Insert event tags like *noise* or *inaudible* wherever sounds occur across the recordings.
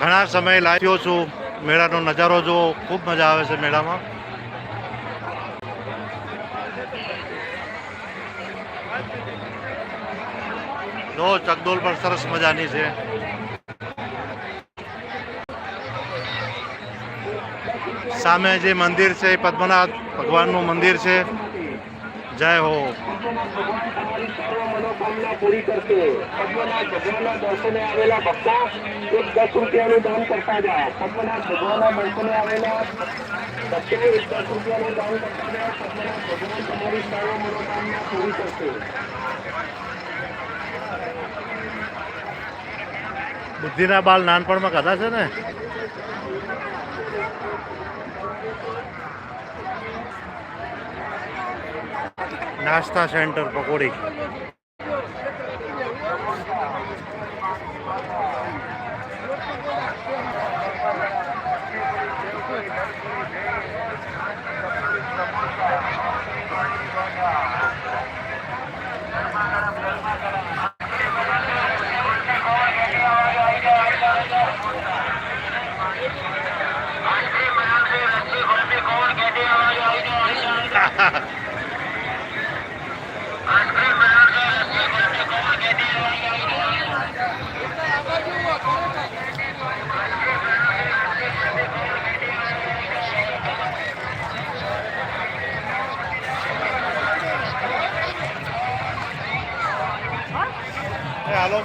ઘણા સમય લાગ્યો છું મેળાનો નજારો જોવો. ખૂબ મજા આવે છે મેળામાં. જો, ચકડોલ પણ સરસ મજાની છે. સામે જે મંદિર છે, એ પદ્મનાથ ભગવાનનું મંદિર છે. જય હો. મનોકામના પૂરી કરશે. પદ્મનાભ ભગવાનના આવેલા ભક્તો દસ રૂપિયાનું દાન કરતા જાય. પદ્મનાભ ભગવાનના દર્શને આવેલા દસ રૂપિયાનું ભગવાન તમારી સર્વ મનોકામના પૂરી કરશે. બુદ્ધિના બાલ નાનપણમાં ખાધા છે ને? નાસ્તા સેન્ટર પકોડી.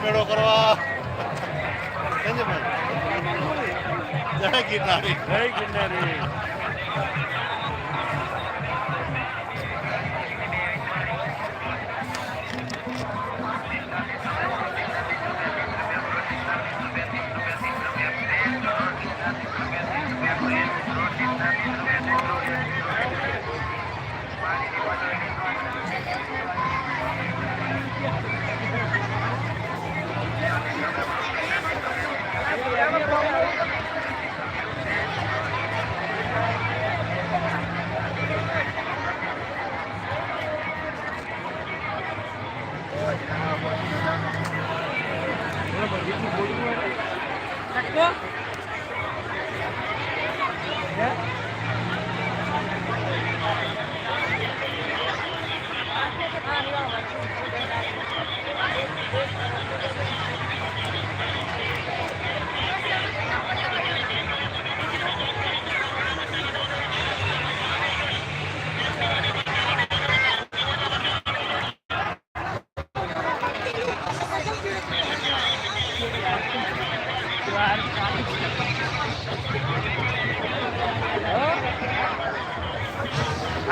મેળો કરવા. જય ગિરનારી. જય ગિરનારી.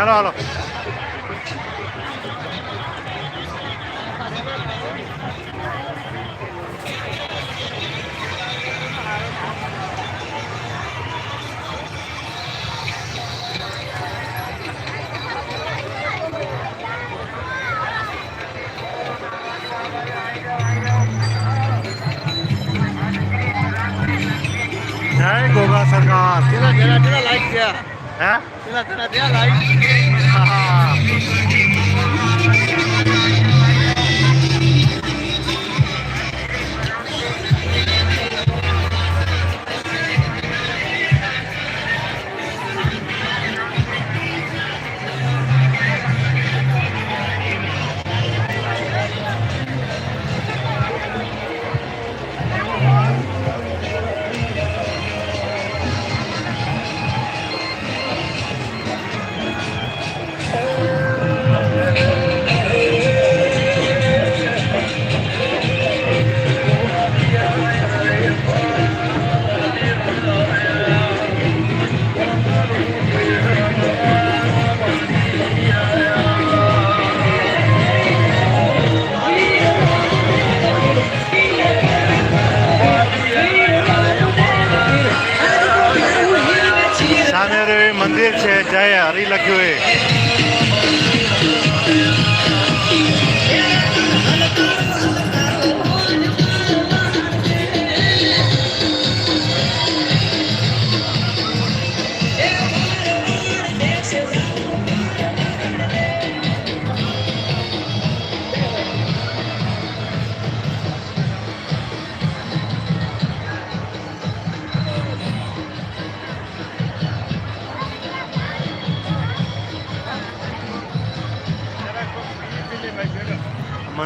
હાલો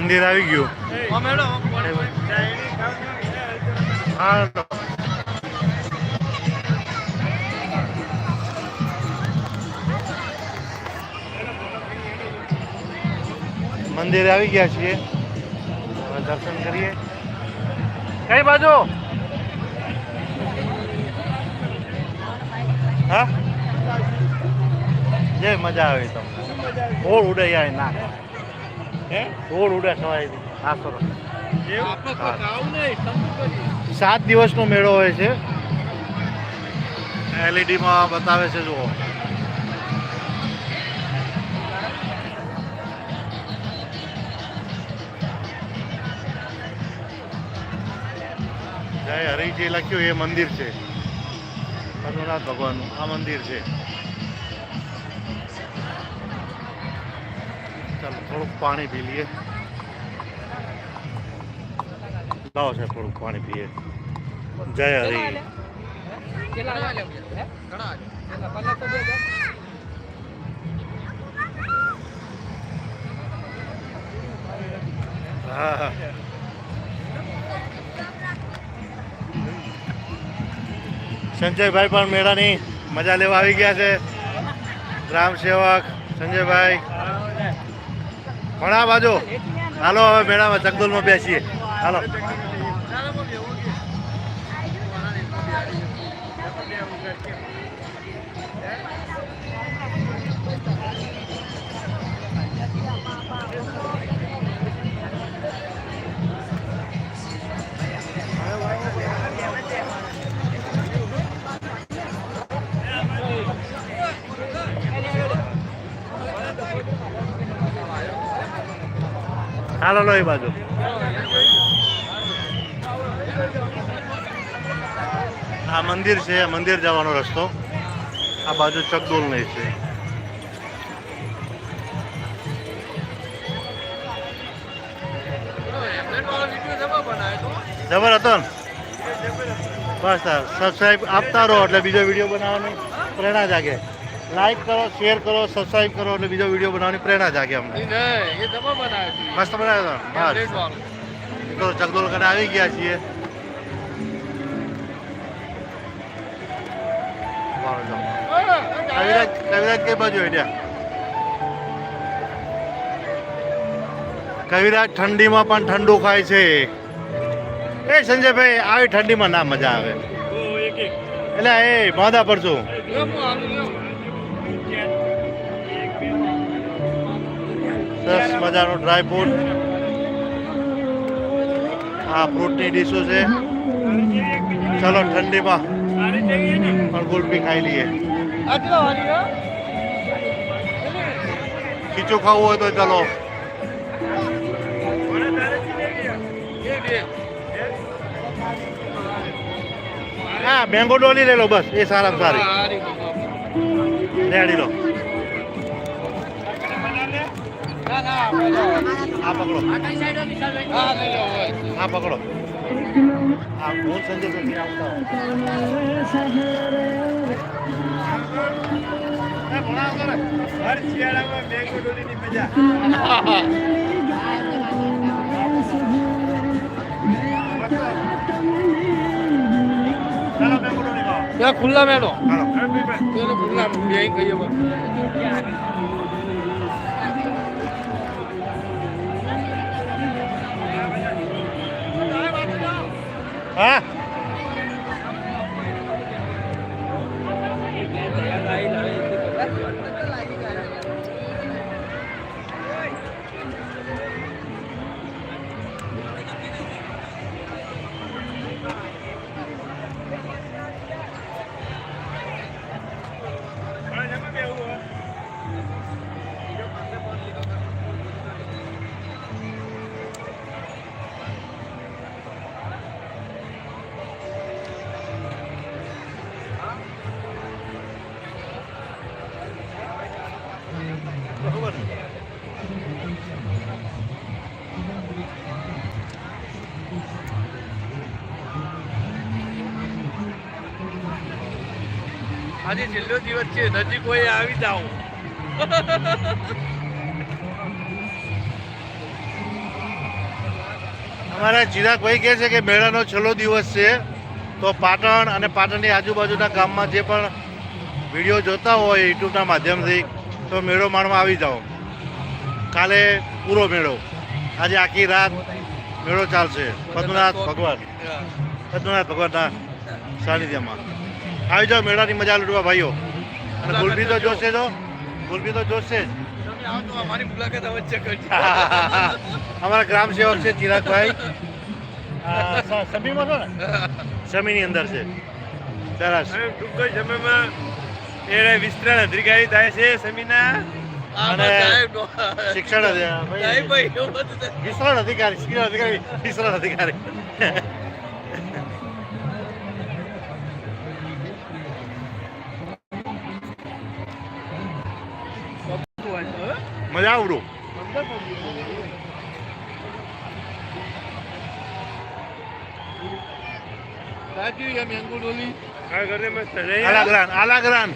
મંદિર આવી ગયું. હા. મંદિરે આવી ગયા છીએ. દર્શન કરીએ. કઈ બાજુ? હા? જે મજા આવે તમને ઓળ આવે ના. હે? ઓળ ઉડે સવાય આ સરસ સાત દિવસનો મેળો હોય છે. એલઈડીમાં બતાવે છે જુઓ. જય હરિજી લખ્યું એ મંદિર છે. ભગવાનનું. આ મંદિર છે. થોડુંક પાણી પી લઈએ. લાવો છે થોડુંક પાણી પીએ. જય હરિ. હા? હા. સંજયભાઈ પણ મેળાની મજા લેવા આવી ગયા છે. ગ્રામ સેવક સંજયભાઈ. ઘણા બાજુ હાલો હવે મેળામાં ચકદોલમાં બેસીએ. હાલો. હાલો લો એ બાજુ. આ મંદિર છે, મંદિર જવાનો રસ્તો. આ બાજુ ચકડોલ નહીં છે. જબર હતો ને? બસ સબસ્ક્રાઈબ આપતા રહો એટલે બીજો વીડિયો બનાવવાની પ્રેરણા જાગે. લાઈક કરો શેર કરો સબસ્ક્રાઈબ કરો અને બીજો વીડિયો બનાવવાની પ્રેરણા જાગે અમને. મસ્ત બનાવ્યો હતો કને આવી ગયા છીએ. કવિરાજ કવિરાજ કઈ બાજુ કવિરાજ ઠંડીમાં પણ ઠંડુ ખાય છે. એ સંજયભાઈ આવી ઠંડીમાં ના મજા આવે. એટલે એ માદા પડશું. સરસ મજાનો ડ્રાય ફ્રૂટ આ ફ્રૂટની ડીશો છે? ચલો, ઠંડીમાં પણ ગુલપી ખાઈ લઈએ. ખીચું ખાવું હોય તો ચલો. હા મેંગો ડોલી લઈ લો બસ, એ સારામાં સારી. રેડી લો. આ પકડો. આ પકડો. આ હું સંજય સર આવતા ચાલો મેંગો ડોલી ખાઓ. ખુલ્લા મેળો. ખુલ્લા બે આજે છેલ્લો દિવસ છે નજીક હોય આવી જાઓ. અમારા ચિરાગભાઈ કહે છે કે મેળાનો છેલ્લો દિવસ છે. તો પાટણ અને પાટણની આજુબાજુના ગામમાં જે પણ વીડિયો જોતા હોય યુટ્યુબના માધ્યમથી તો મેળો માણવા આવી જાઓ. કાલે પૂરો મેળો. આજે આખી રાત મેળો ચાલશે. પદ્મનાથ ભગવાન. પદ્મનાથ ભગવાનના સાનિધ્યમાં. આવી જાઓ મેળાની મજા લૂટવા ભાઈઓ. અને ગુલબી તો જોશે તો ગુલબી તો જોશે. જ તમે આવો તો અમારી મુલાકાત અવશ્ય કરજો. *laughs* અમારા ગ્રામ સેવક છે ચિરાગભાઈ. સમીમાં છો ને? સમીની અંદર છે. સરસ. ટૂંક સમયમાં એને વિસ્તરણ અધિકારી થાય છે સમીના. શિક્ષણ અધિકારી શિક્ષણ અધિકારી વિસ્તરણ અધિકારી. મજા આવડું સાચી છે મેંગો ડોલી આ ઘરે મસ્ત નહીં આલાગ્રાન આલાગ્રાન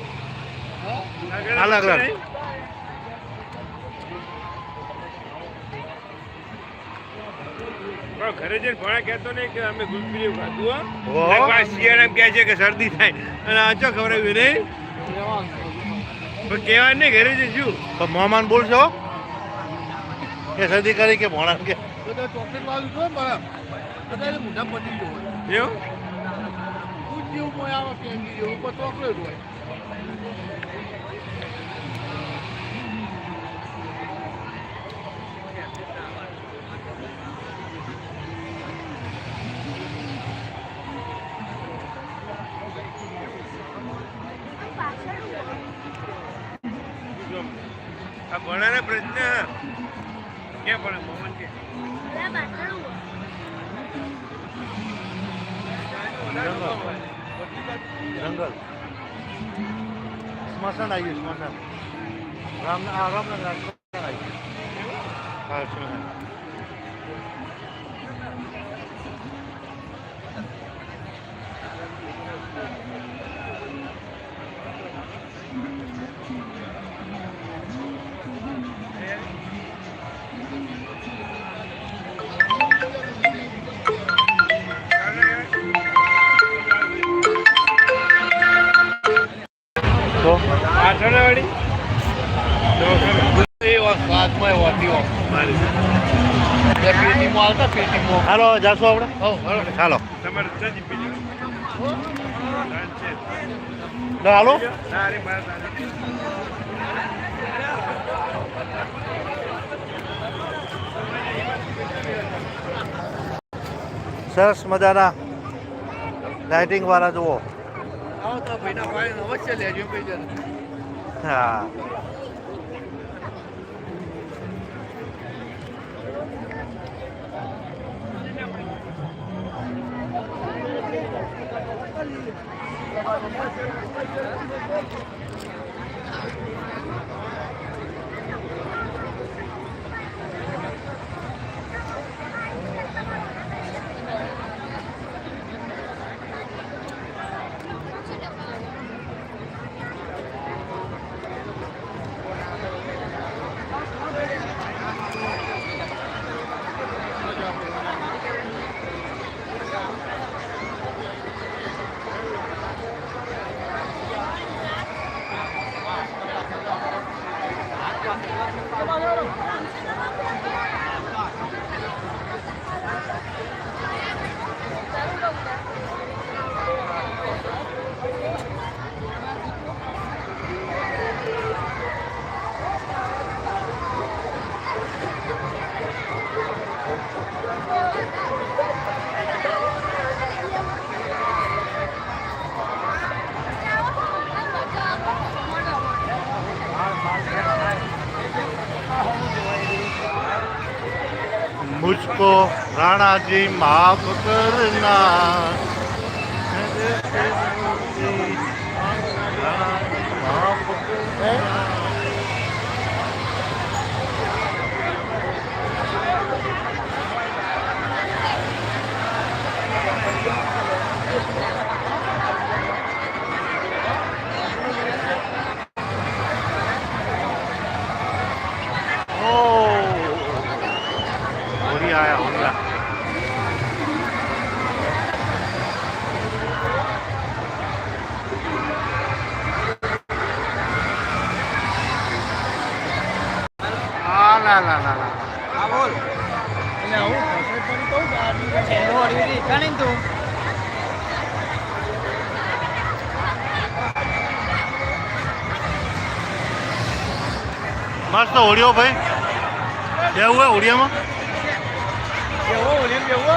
ઘરે જઈને ભણા કહેતો નહીં કે અમે ગુલપીરી ખાધું હો. ઓહો. એટલે કહે છે કે શરદી થાય અને આ ચો ખવડાવ્યું નહીં કહેવાય નહીં ઘરે જઈને શું? તો મહેમાન બોલશો? કે સદી કરી કે ભણા કે? ચોકલેટ વાળું છો બરાબર. બધા મોઢા પતી ગયો એવું? જેવું આવે ઉપર ચોકલેટ હોય. આ ભણાને પ્રશ્ન ક્યાં ભણે મોહન કે? જંગલ. સ્મશાન આવી ગયું સ્મશાન. રામ રામનગર આ આવી ગયું. હા સ્મશાન. હાલો જાશું આપણે? હાલો. હાલો. સરસ મજાના લાઇટિંગ વાળા જુઓ. હા. માફ કરના મસ્ત ઓડિયો ભાઈ. કેવું હોય ઓડિયામાં? એવો ઓલી એવો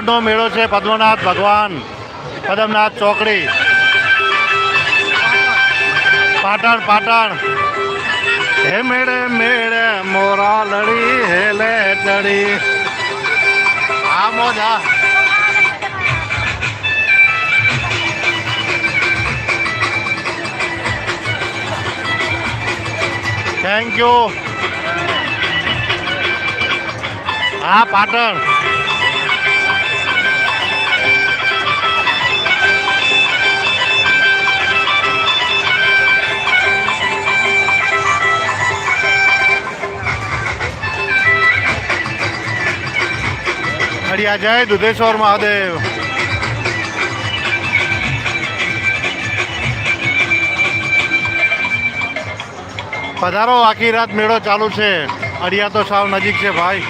ના મેળો છે. પદ્મનાથ ભગવાન. પદમનાથ ચોકડી. પાટણ પાટણ. હે મેળે મેળે, મોરા લડી હેલે ચડી. આ મોજા. થેન્ક યુ હા, પાટણ. અડિયા જય દુધેશ્વર મહાદેવ. પધારો, આખી રાત મેળો ચાલુ છે. અડિયા તો સાવ નજીક છે ભાઈ.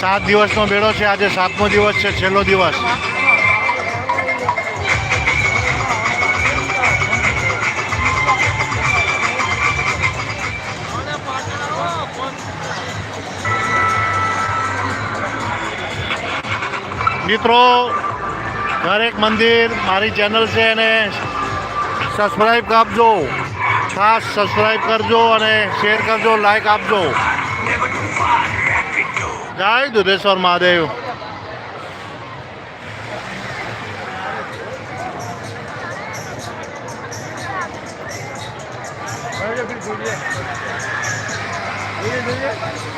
સાત દિવસનો મેળો છે, આજે સાતમો દિવસ છે, છેલ્લો દિવસ. મિત્રો દરેક મંદિર, મારી ચેનલ છે એને સબસ્ક્રાઈબ આપજો ખાસ સબસ્ક્રાઈબ કરજો અને શેર કરજો લાઈક આપજો. જય દુધેશ્વર મહાદેવ. જોઈએ જોઈએ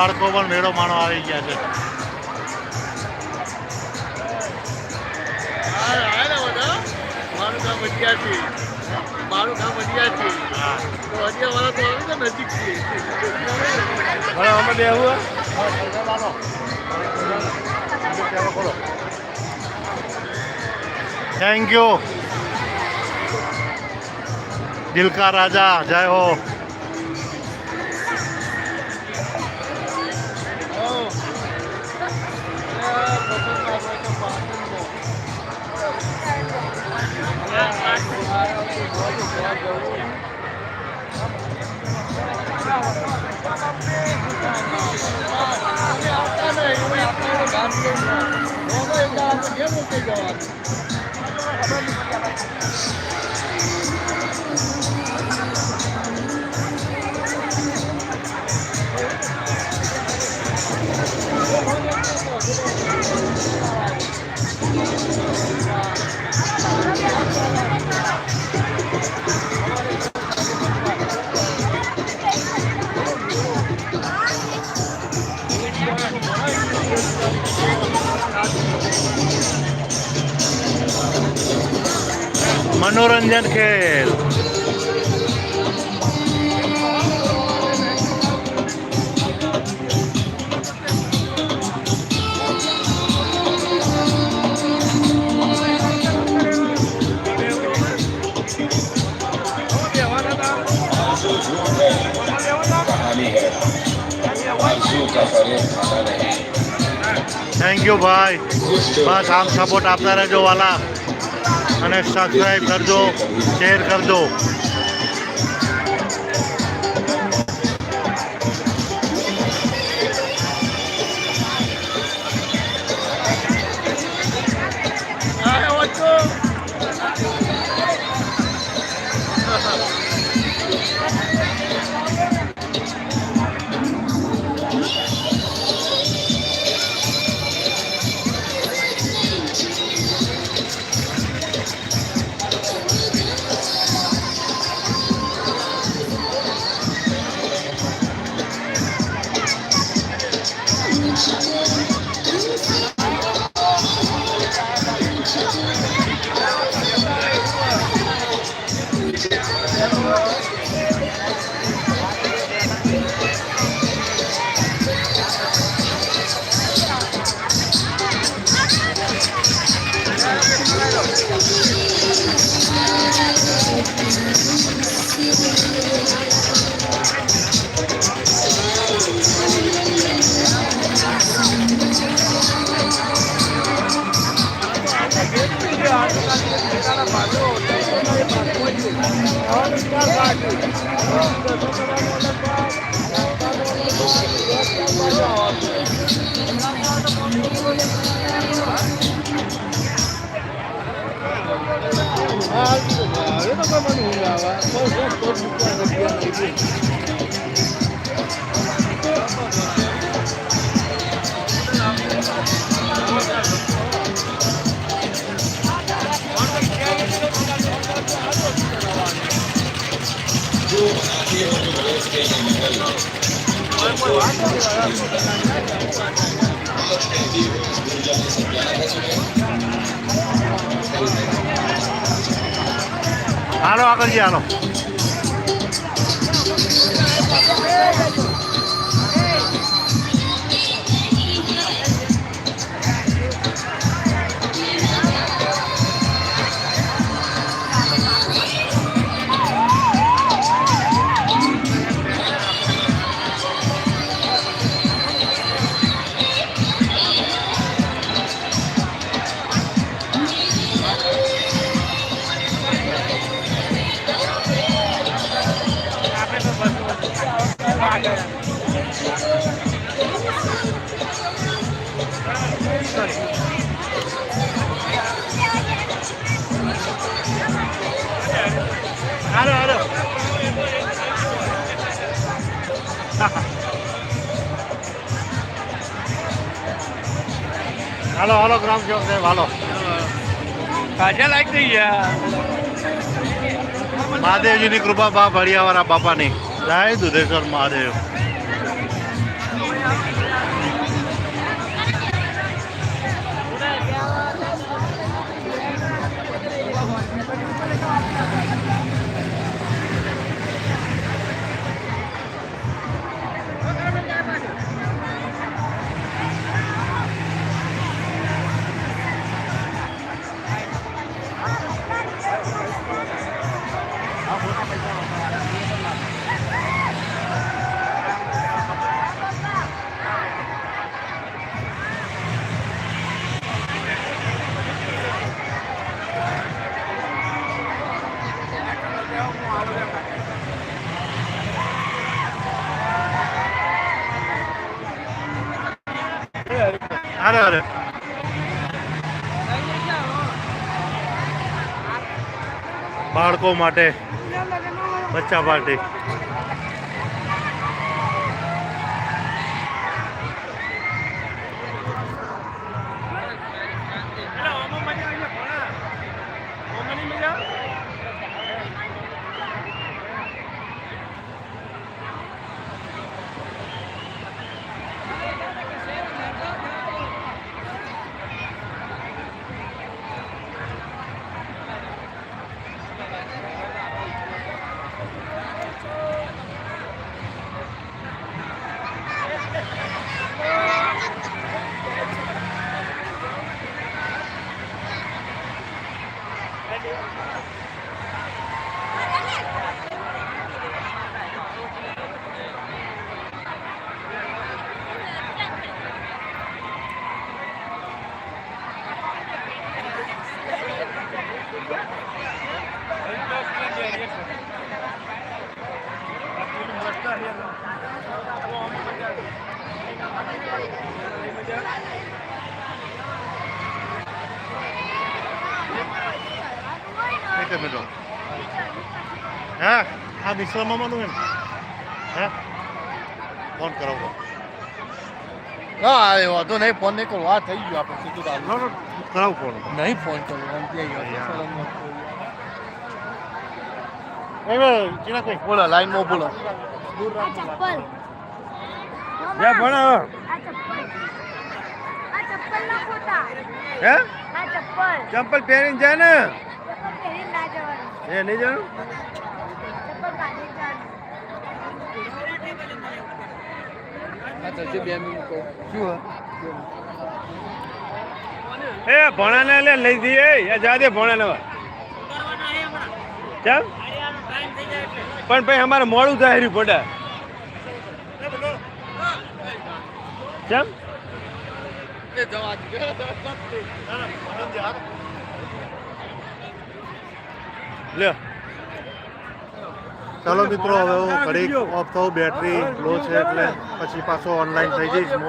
બાળકો પણ મેળો માણો આવી ગયા છે. મારું કામ અડિયા મારું કામ અડિયા તો અડિયા તો આવે ને નજીક છે હવે આમાં બેહવું થેન્ક યુ દિલ કા રાજા જય હો. Thank you. मनोरंजन खेल। थैंक यू भाई बस हम सपोर्ट अपनारा जो वाला। અને સબસ્ક્રાઈબ કરજો શેર કરજો. Ah, eu não vou mandar, eu não vou mandar, eu não vou mandar, eu não vou mandar, હાલો આગળ હાલો હાલો. કૃપા બા ભળિયાવાળા બાપાની. જય દુધેશ્વર મહાદેવ. બાળકો માટે બચ્ચા પાર્ટી. જ મિનિટ હા આ મિશ્ર મામાનું એમ હે ફોન કરાવો હા એ વાંધો નહીં ફોન નહીં કરું આ થઈ ગયું આપણે સીધું. નો નો કરાવો ફોન નહીં ફોન કરો એમ ચીના કોઈ બોલો લાઈનમાં બોલો ચપ્પલ જા ભણાવો આ ચપ્પલ આ ચપ્પલ ના ખોટા હે આ ચપ્પલ ચંપલ પહેરીને જા ને એ નહીં જાણું? જવાનું એ ભણાને લે લઈ દઈએ યા જા દે ભણાને કેમ પણ ભાઈ અમારે મોડું થાય રહ્યું પડે કેમ એ જવા દે. લ્યો ચાલો મિત્રો, હવે હું ઘડીક ઓફ થઉં બેટરી લો છે એટલે પછી પાછો ઓનલાઈન થઈ જઈશ હું.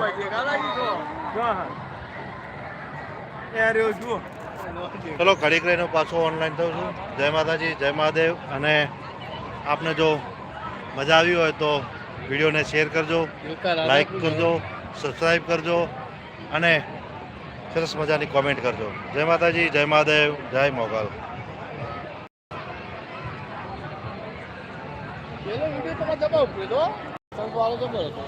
ચલો, ઘડીક લઈને પાછો ઓનલાઈન થઉં છું. જય માતાજી, જય મહાદેવ. અને આપને જો મજા આવી હોય તો વિડીયોને શેર કરજો લાઈક કરજો સબસ્ક્રાઈબ કરજો અને સરસ મજાની કોમેન્ટ કરજો. જય માતાજી, જય મહાદેવ, જય મોગલ. પેલો વીડિયો તમારે દબાવ પેલો. સંતવાળો જબર હતો